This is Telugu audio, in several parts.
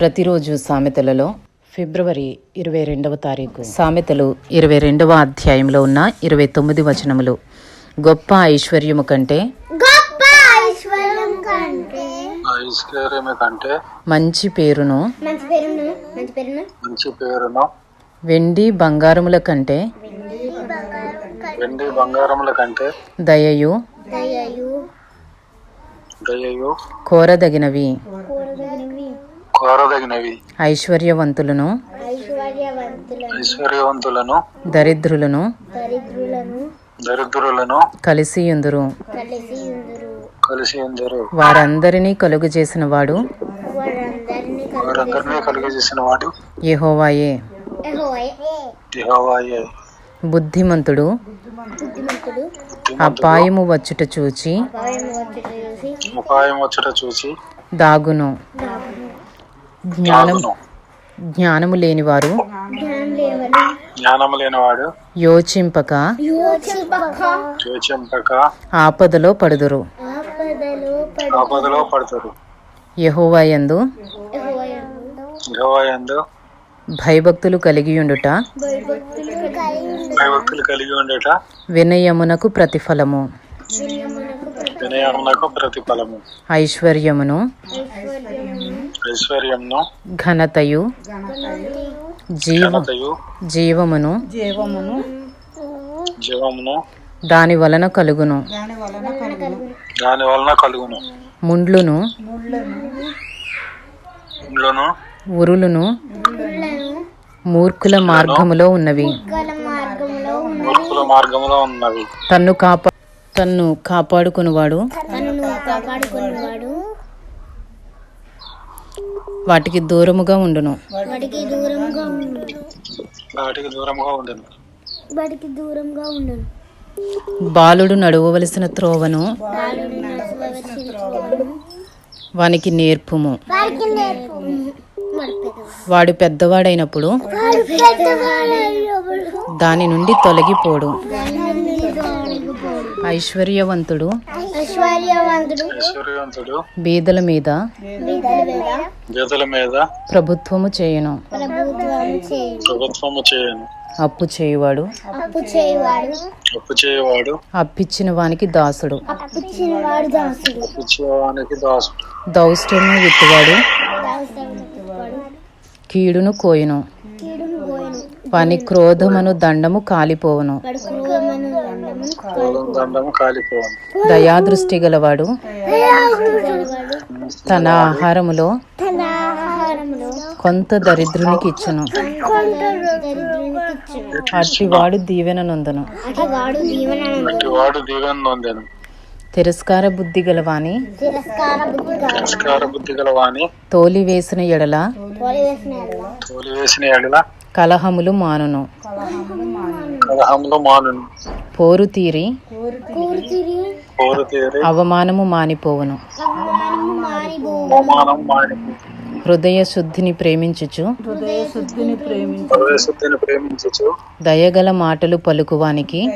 ప్రతిరోజు సామెతలలో ఫిబ్రవరి ఇరవై రెండవ తారీఖు. సామెతలు ఇరవై రెండవ అధ్యాయంలో ఉన్న ఇరవై తొమ్మిది వచనములు. గొప్ప ఐశ్వర్యము కంటే గొప్ప ఐశ్వర్యం కంటే ఐశ్వర్యము కంటే మంచి పేరును మంచి పేరును మంచి పేరును? మంచి పేరును వెండి బంగారముల కంటే వెండి బంగారముల కంటే దయయు దయయు దయయు కోరదగినవి. కోరదగినవి ఐశ్వర్యవంతులను ఐశ్వర్యవంతులను ఐశ్వర్యవంతులను దరిద్రులను దరిద్రులను దరిద్రులను కలిసియుందురు. కలిసి ఉందరు కలిసి ఉందరు వారందరినీ కలుగు చేసిన వాడు వారందరినీ వారందరినీ కలుగజేసిన వాడు యెహోవాయే. యెహోవాయే. బుద్ధిమంతుడు బుద్ధిమంతుడు అపాయము వచ్చుట చూచి ఉపాయం వచ్చట చూసి దాగును. జ్ఞానం జ్ఞానము. లేనివారు. జ్ఞానము లేనివాడు. యోచింపక. యోచింపక. యోచింపక. ఆపదలో పడుదురు. ఆపదలో పడు ఆపదలో పడతారు యెహోవాయందు యెహోవాయందు భయభక్తులు కలిగి భయభక్తులు కలిగి ఉండేట. వినయమునకు ప్రతిఫలము. వినయమునకు ప్రతిఫలము ఐశ్వర్యమును. ఐశ్వర్యంను ఘనతయు. జీవ ఘనతయు. జీవమును. జీవమును. దాని వలన కలుగును. దాని వలన కలుగును. ముండ్లును. ఇంట్లోను ఉరులును. మూర్ఖుల మార్గములో ఉన్నవి. మార్గంలో ఉన్నవి. తన్ను కాపా తన్ను కాపాడుకునివాడు. వాటికి దూరముగా ఉండును. వాటికి దూరంగా ఉండను. వాడికి దూరంగా ఉండను. బాలుడు నడువవలసిన త్రోవను. బాలుడు నడవవలసిన త్రోవను. వానికి నేర్పుము. వాడు వాడు పెద్దవాడైనప్పుడు దాని నుండి తొలగిపోడు. ఐశ్వర్యవంతుడు. ఐశ్వర్యవంతుడు. ఐశ్వర్యవంతుడు. బీదల మీద. బీదల మీద. ప్రభుత్వము చేయును. ప్రభుత్వం చేయి ప్రభుత్వము చేయను. అప్పు చేయువాడు. అప్పు చేయవాడు. అప్పు చేయవాడు. అప్పిచ్చిన వానికి దాసుడు. అప్పు ఇచ్చినవాడు దాసుడు. ఇచ్చేవానికి దాసుడు. దౌష్టము విత్తువాడు. కీడును కోయును. వాని క్రోధమును దండము కాలిపోవును వాడు క్రూరమను దండము కోలం దండము కాలిపోవను దయాదృష్టి గలవాడు వాడు తన ఆహారములో కొంత దరిద్రునికి ఇచ్చును. అట్టివాడు దీవెన నొందను. తిరస్కార బుద్ధి గలవాని తిరస్కార బుద్ధిగా తిరస్కార బుద్ధి గల వాని తోలి వేసిన ఎడల తోలివేసిన ఎడల తోలి వేసిన ఎడల కలహములు మానును. కలహంలో మానును. పోరు తీరి కూరు తిరిగి పోరు తీరి అవమానము మానిపోవును. హృదయ శుద్ధిని ప్రేమించుచు. దయగల మాటలు పలుకువానికి.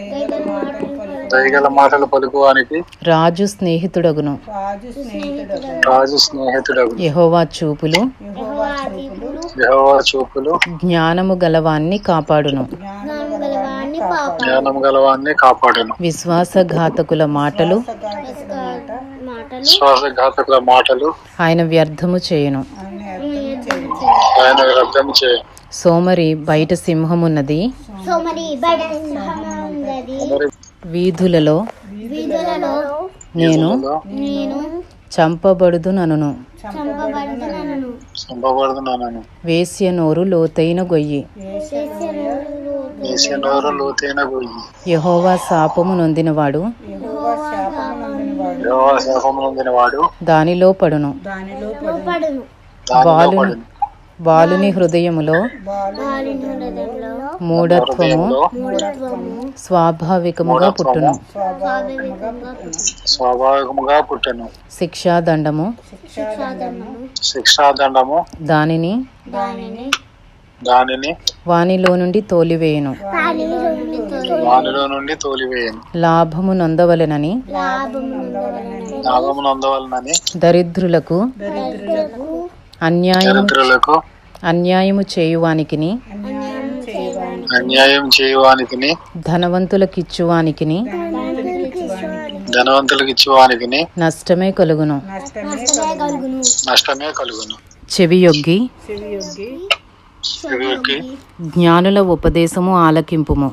దయగల మాటలు పలుకువానికి. రాజు స్నేహితుడగును. రాజు స్నేహితుడు యెహోవా చూపులు. యెహోవా చూపులు. జ్ఞానము గలవాన్ని కాపాడును. జ్ఞానం గలవాన్ని కాపాడును. విశ్వాసఘాతకుల మాటలు. మాటలు. శ్వాసఘాతకుల మాటలు. ఆయన వ్యర్థము చేయును. ఆయన రద్దం చేయ సోమరి బయట సింహమున్నది. వీధులలో వీధులలో నేను నేను చంపబడుదునను వేశ్య నోరు లోతైన గొయ్యి. వేసే నోరు లోతైన గొయ్యి. యెహోవా శాపము నొందినవాడు. యెహోవా దానిలో పడును. దానిలో బాలుని బాలుని హృదయంలో మూఢత్వము స్వాభావికముగా పుట్టును. స్వాభావికంగా స్వాభావికముగా పుట్టెను. శిక్షాదండము శిక్షాదండము దానిని దానిని దానిని వానిలో నుండి తోలివేయును. వానిలో నుండి తోలివేయను. లాభము నొందవలెనని లాభము నొందవలనని దరిద్రులకు దరిద్రులకు అన్యాయము అన్యాయము చేయువానికిని అన్యాయం చేయవానికి ధనవంతులకిచ్చువానికిని ధనవంతులకు ఇచ్చేవానికి నష్టమే కలుగును. నష్టమే కలుగును. చెవియొగ్గి జ్ఞానుల ఉపదేశము ఆలకింపుము.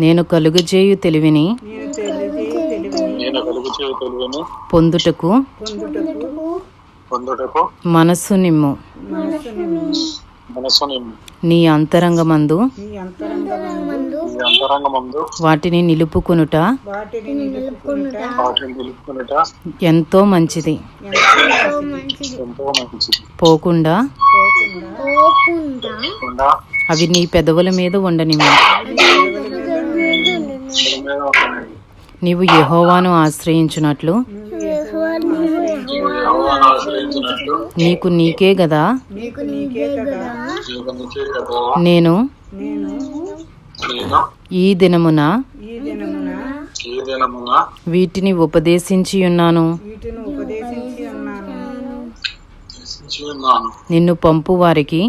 నేను కలుగజేయు తెలివిని పొందుటకు పొందుటకు? మనస్సు నిమ్ము. నీ అంతరంగమందు. వాటిని నిలుపుకొనుట. వాటిని నిలుపుకునుట. ఎంతో మంచిది. ఎంతో మంచిది. పోకుండా. అవి నీ పెదవుల మీద ఉండనిమ్ము. నీవు యెహోవాను ఆశ్రయించినట్లు. నీకు నీకే గదా? నేను ఈ దినమున వీటిని ఉపదేశించి ఉన్నాను. నిన్ను పంపు వారికి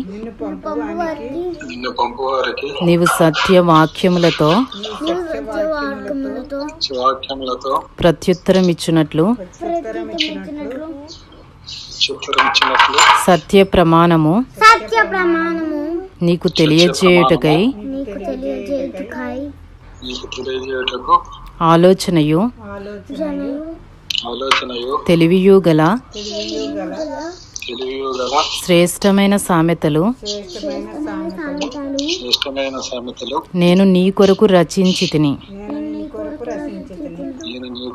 నిన్ను పంపు వారికి నీవు సత్య వాక్యములతో వాక్యములతో ప్రత్యుత్తరం చిత్రించినట్లు సత్య ప్రమాణము సత్య ప్రమాణము నీకు తెలియజేయుటకై ఆలోచనయు ఆలోచనయు తెలివియు గల తెలివియు గల శ్రేష్టమైన సామెతలు. శ్రేష్టమైన సామెతలు. నేను నీ కొరకు రచించి తిని నేను నీ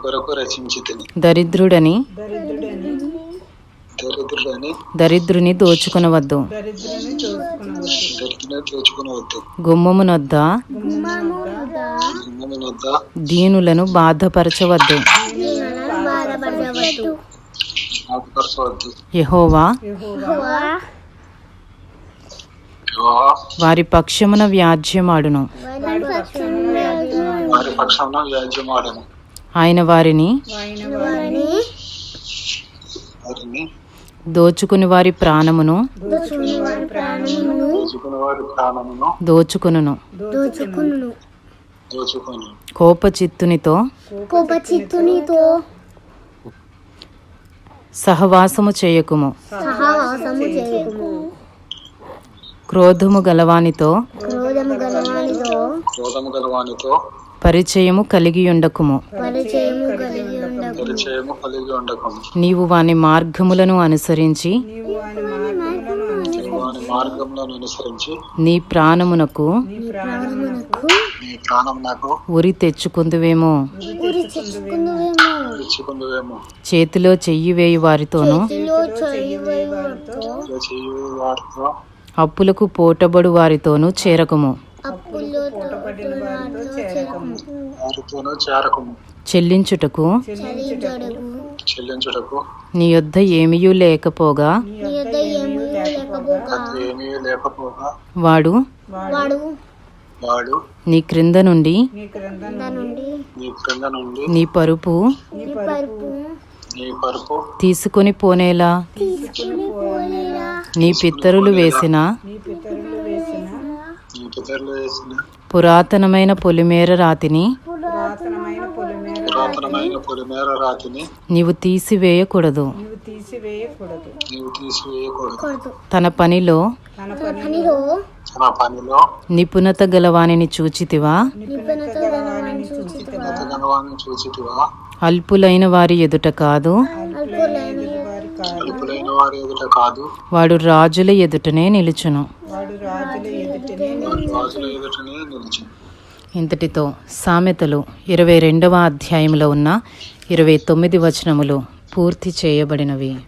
కొరకు రచించి తిని దరిద్రుడని. దరిద్రుడని. దరిద్రుని దోచుకొనవద్దు. దరిద్రుని దోచుకునవద్దు. గుమ్మమునొద్ద దీనులను బాధపరచవద్దు. యెహోవా యెహోవా వారి పక్షమున వ్యాజ్యమాడును. ఆయన వారిని వారిని దోచుకుని వారి ప్రాణమును దోచుకుని వారి ప్రాణమును దోచుకొనును. దోచుకును దోచుకొని. కోపచిత్తునితో కోప చిత్తునితో సహవాసము చేయకుము. సహవాసము చేయకుము. క్రోధము గలవానితో క్రోధము గలవానితో క్రోధము గలవానితో పరిచయము కలిగి ఉండకుము. నీవు వాని మార్గములను అనుసరించి నీ ప్రాణమునకు ఉరి తెచ్చుకుందువేమో. చేతిలో చెయ్యి వేయి వారితోనూ అప్పులకు పోటబడు వారితోనూ చేరకుము. చెల్లించుటకు చెల్లించుటకు నీ యొద్ద లేకపోగా ఏమీ లేకపోగా. వాడు వాడు నీ క్రింద నుండి కింద నుండి నీ క్రింద నుండి నీ పరుపు తీసుకొని పోనేలా? నీ పిత్తరులు వేసిన నీ పితరులు వేసిన పురాతనమైన పొలిమేర రాతిని పురాతనమైన పొలిమేర రాతిని నీవు తీసివేయకూడదు. నీవు తీసివేయకూడదు. కొడుతు తన పనిలో పనిలో నిపుణత గలవానిని చూచితివా? నిపుణత అల్పులైన వారి ఎదుట కాదు? అల్పులైన అల్పులైన వారి ఎదుట కాదు. వాడు రాజుల ఎదుటనే నిలుచును. రాజుల ఎదుటనే నిలిచి ఇంతటితో సామెతలు ఇరవై రెండవ అధ్యాయంలో ఉన్న ఇరవై తొమ్మిది వచనములు పూర్తి చేయబడినవి.